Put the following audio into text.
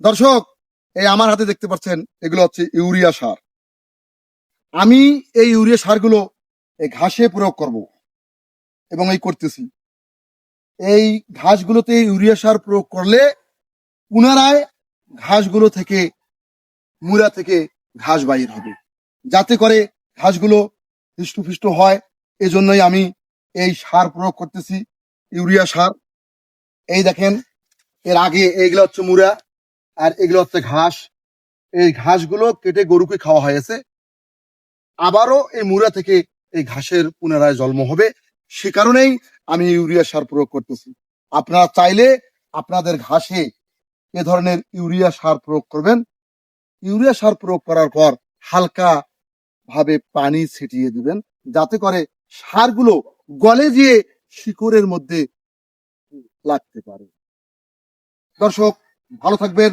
দর্শক, এই আমার হাতে দেখতে পাচ্ছেন, এগুলো হচ্ছে ইউরিয়া সার। আমি এই ইউরিয়া সারগুলো এই ঘাসে প্রয়োগ করব এবং এই করতেছি। এই ঘাসগুলোতে ইউরিয়া সার প্রয়োগ করলে পুনরায় ঘাসগুলো থেকে মুড়া থেকে ঘাস বাইর হবে। যাতে করে ঘাসগুলো হৃষ্টপুষ্ট হয়, এজন্যই আমি এই সার প্রয়োগ করতেছি, ইউরিয়া সার। এই দেখেন, এর আগে এইগুলো হচ্ছে মুড়া আর এগুলো হচ্ছে ঘাস। এই ঘাসগুলো কেটে গরুকে খাওয়া হয়েছে আবারও এই মুড়া থেকে এই ঘাসের পুনরায় জন্ম হবে। সে কারণেই আমি ইউরিয়া সার প্রয়োগ করতেছি। আপনারা চাইলে আপনাদের ঘাসে এ ধরনের ইউরিয়া সার প্রয়োগ করবেন। ইউরিয়া সার প্রয়োগ করার পর হালকা ভাবে পানি ছিটিয়ে দিবেন। যাতে করে সারগুলো গলে দিয়ে শিকড়ের মধ্যে লাগতে পারে। দর্শক, ভালো থাকবেন।